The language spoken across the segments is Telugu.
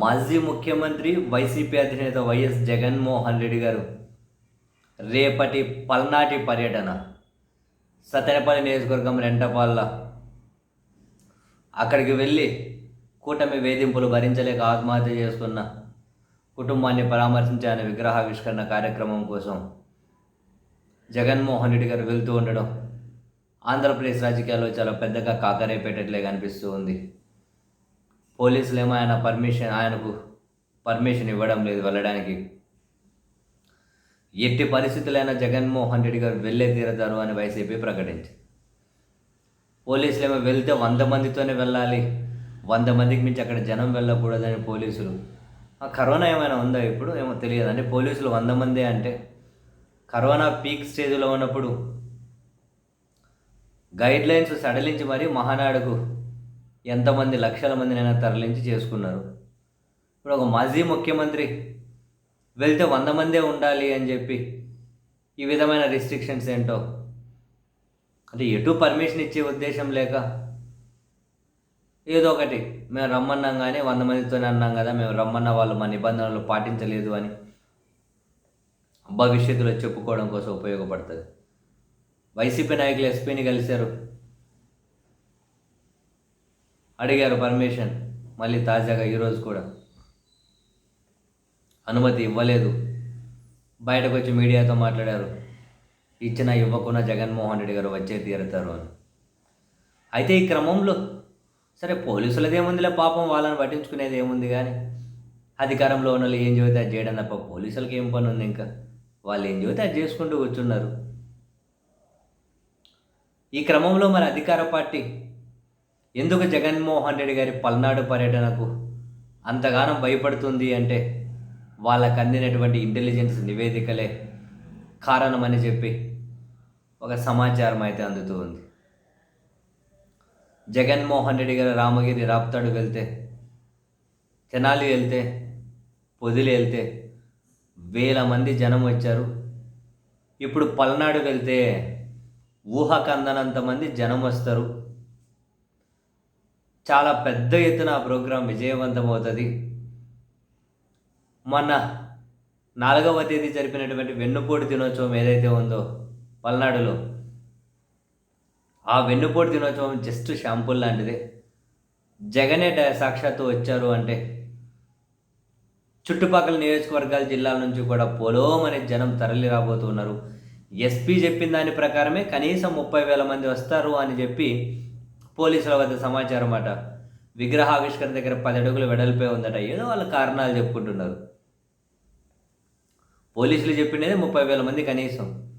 మాజీ ముఖ్యమంత్రి వైసీపీ అధినేత వైఎస్ జగన్మోహన్ రెడ్డి గారు రేపటి పల్నాటి పర్యటన. సత్యనపల్లి నియోజకవర్గం రెంటపాళ్ళ. అక్కడికి వెళ్ళి కూటమి వేధింపులు భరించలేక ఆత్మహత్య చేసుకున్న కుటుంబాన్ని పరామర్శించే ఆయన విగ్రహావిష్కరణ కార్యక్రమం కోసం జగన్మోహన్ రెడ్డి గారు వెళ్తూ ఉండడం ఆంధ్రప్రదేశ్ రాజకీయాల్లో చాలా పెద్దగా కాకరేపేటట్లే కనిపిస్తూ ఉంది. పోలీసులు ఏమో ఆయన పర్మిషన్ ఆయనకు పర్మిషన్ ఇవ్వడం లేదు వెళ్ళడానికి. ఎట్టి పరిస్థితులైనా జగన్మోహన్ రెడ్డి గారు వెళ్ళే తీరతారు అని వైసీపీ ప్రకటించింది. పోలీసులు ఏమో వెళ్తే వంద మందితోనే వెళ్ళాలి. వంద మందికి మించి అక్కడ జనం వెళ్ళకూడదని పోలీసులు. ఆ కరోనా ఏమైనా ఉందా ఇప్పుడు? ఏమో తెలియదు. అంటే పోలీసులు వంద మందే అంటే కరోనా పీక్ స్టేజ్లో ఉన్నప్పుడు గైడ్ లైన్స్ సడలించి మరీ మహానాడుకు ఎంతమంది లక్షల మందినైనా తరలించి చేసుకున్నారు. ఇప్పుడు ఒక మాజీ ముఖ్యమంత్రి వెళ్తే వంద మందే ఉండాలి అని చెప్పి ఈ విధమైన రిస్ట్రిక్షన్స్ ఏంటో? అంటే ఎటు పర్మిషన్ ఇచ్చే ఉద్దేశం లేక ఏదో ఒకటి మేము రమ్మన్నాం కానీ వంద మందితోనే అన్నాం కదా మేము రమ్మన్న వాళ్ళు మా నిబంధనలు పాటించలేదు అని భవిష్యత్తులో చెప్పుకోవడం కోసం ఉపయోగపడుతుంది. వైసీపీ నాయకులు ఎస్పీని కలిశారు. అడిగారు పర్మిషన్ మళ్ళీ తాజాగా ఈరోజు కూడా. అనుమతి ఇవ్వలేదు. బయటకు వచ్చి మీడియాతో మాట్లాడారు. ఇచ్చిన ఇవ్వకుండా జగన్మోహన్ రెడ్డి గారు వచ్చే తీరుతారు అని. అయితే ఈ క్రమంలో సరే పోలీసులది ఏముందిలే పాపం వాళ్ళని పట్టించుకునేది ఏముంది కానీ అధికారంలో ఉన్న వాళ్ళు ఏం చెబితే అది చేయడం తప్ప పోలీసులకి ఏం పని ఉంది ఇంకా? వాళ్ళు ఏం చెబితే అది చేసుకుంటూ కూర్చున్నారు. ఈ క్రమంలో మరి అధికార పార్టీ ఎందుకు జగన్మోహన్ రెడ్డి గారి పల్నాడు పర్యటనకు అంతగానం భయపడుతుంది అంటే వాళ్ళకు అందినటువంటి ఇంటెలిజెన్స్ నివేదికలే కారణమని చెప్పి ఒక సమాచారం అయితే అందుతూ ఉంది. జగన్మోహన్ రెడ్డి గారు రామగిరి రాప్తాడు వెళ్తే తెనాలి వెళ్తే పొదిలి వెళ్తే వేల మంది జనం వచ్చారు. ఇప్పుడు పల్నాడు వెళ్తే ఊహకందనంత మంది జనం వస్తారు. చాలా పెద్ద ఎత్తున ఆ ప్రోగ్రాం విజయవంతం అవుతుంది మొన్న నాలుగవ తేదీ జరిపినటువంటి వెన్నుపోటు దినోత్సవం ఏదైతే ఉందో పల్నాడులో ఆ వెన్నుపోటు దినోత్సవం జస్ట్ షాంపూల్ లాంటిదే. జగనే సాక్షాత్తు వచ్చారు అంటే చుట్టుపక్కల నియోజకవర్గాల జిల్లాల నుంచి కూడా పొలోమని జనం తరలి రాబోతున్నారు. ఎస్పీ చెప్పిన దాని ప్రకారమే కనీసం ముప్పై వేల మంది వస్తారు అని చెప్పి పోలీసుల వద్ద సమాచారం అట. విగ్రహావిష్కరణ దగ్గర పది అడుగులు వెడల్పే ఉందట. ఏదో వాళ్ళ కారణాలు చెప్పుకుంటున్నారు. పోలీసులు చెప్పినది ముప్పై వేల మంది కనీసం.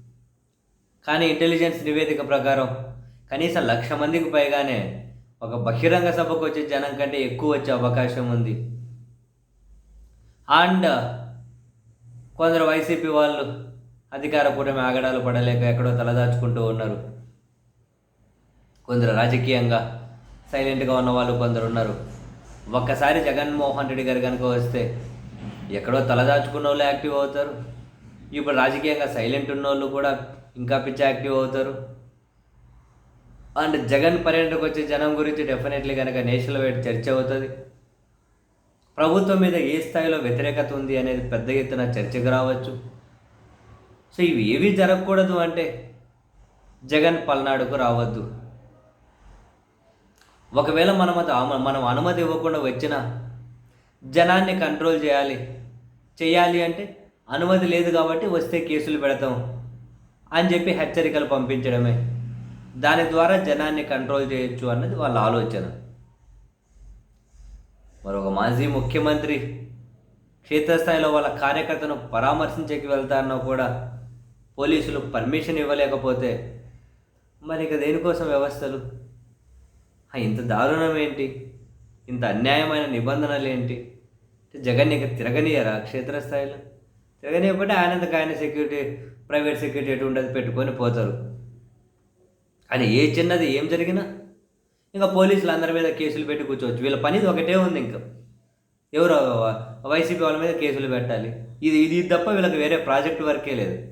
కానీ ఇంటెలిజెన్స్ నివేదిక ప్రకారం కనీసం లక్ష మందికి పైగానే ఒక బహిరంగ సభకు వచ్చే జనం కంటే ఎక్కువ వచ్చే అవకాశం ఉంది. అండ్ కొందరు వైసీపీ వాళ్ళు అధికార కూటమి ఆగడాలు పడలేక ఎక్కడో తలదాచుకుంటూ ఉన్నారు. కొందరు రాజకీయంగా సైలెంట్గా ఉన్న వాళ్ళు కొందరు ఉన్నారు. ఒక్కసారి జగన్మోహన్ రెడ్డి గారు కనుక వస్తే ఎక్కడో తలదాచుకున్న వాళ్ళు యాక్టివ్ అవుతారు. ఇప్పుడు రాజకీయంగా సైలెంట్ ఉన్న వాళ్ళు కూడా ఇంకా పిచ్చి యాక్టివ్ అవుతారు. అండ్ జగన్ పర్యటనకు వచ్చే జనం గురించి డెఫినెట్లీ కనుక నేషనల్ వైడ్ చర్చ అవుతుంది. ప్రభుత్వం మీద ఏ స్థాయిలో వ్యతిరేకత ఉంది అనేది పెద్ద ఎత్తున చర్చకు రావచ్చు. సో ఇవి ఏవి జరగకూడదు అంటే జగన్ పల్నాడుకు రావద్దు. ఒకవేళ మనం అది మనం అనుమతి ఇవ్వకుండా వచ్చినా జనాన్ని కంట్రోల్ చేయాలి. చేయాలి అంటే అనుమతి లేదు కాబట్టి వస్తే కేసులు పెడతాం అని చెప్పి హెచ్చరికలు పంపించడమే. దాని ద్వారా జనాన్ని కంట్రోల్ చేయొచ్చు అన్నది వాళ్ళ ఆలోచన. మరొక మాజీ ముఖ్యమంత్రి క్షేత్రస్థాయిలో వాళ్ళ కార్యకర్తను పరామర్శించకి వెళ్తారన్నా కూడా పోలీసులు పర్మిషన్ ఇవ్వలేకపోతే మరి ఇక దేనికోసం వ్యవస్థలు? ఇంత దారుణం ఏంటి? ఇంత అన్యాయమైన నిబంధనలు ఏంటి? జగన్ ఇక తిరగనియరా క్షేత్రస్థాయిలో? తిరగనియకపోతే ఆయనంతకు ఆయన సెక్యూరిటీ ప్రైవేట్ సెక్యూరిటీ ఎటు ఉండదు పెట్టుకొని పోతారు. అది ఏ చిన్నది ఏం జరిగినా? ఇంకా పోలీసులు అందరి మీద కేసులు పెట్టి కూర్చోవచ్చు. వీళ్ళ పని ఒకటే ఉంది ఇంకా. ఎవరో వైసీపీ వాళ్ళ మీద కేసులు పెట్టాలి. ఇది ఇది తప్ప వీళ్ళకి వేరే ప్రాజెక్ట్ వర్కే లేదు.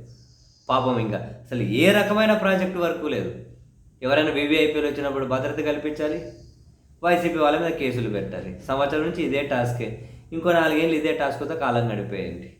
పాపం ఇంకా. అసలు ఏ రకమైన ప్రాజెక్ట్ వర్క్ లేదు. ఎవరైనా వివిఐపీలు వచ్చినప్పుడు భద్రత కల్పించాలి? వైసీపీ వాళ్ళ మీద కేసులు పెట్టాలి. సంవత్సరం నుంచి ఇదే టాస్కే. ఇంకో నాలుగేళ్ళు ఇదే టాస్క్తో కాలం గడిపేయండి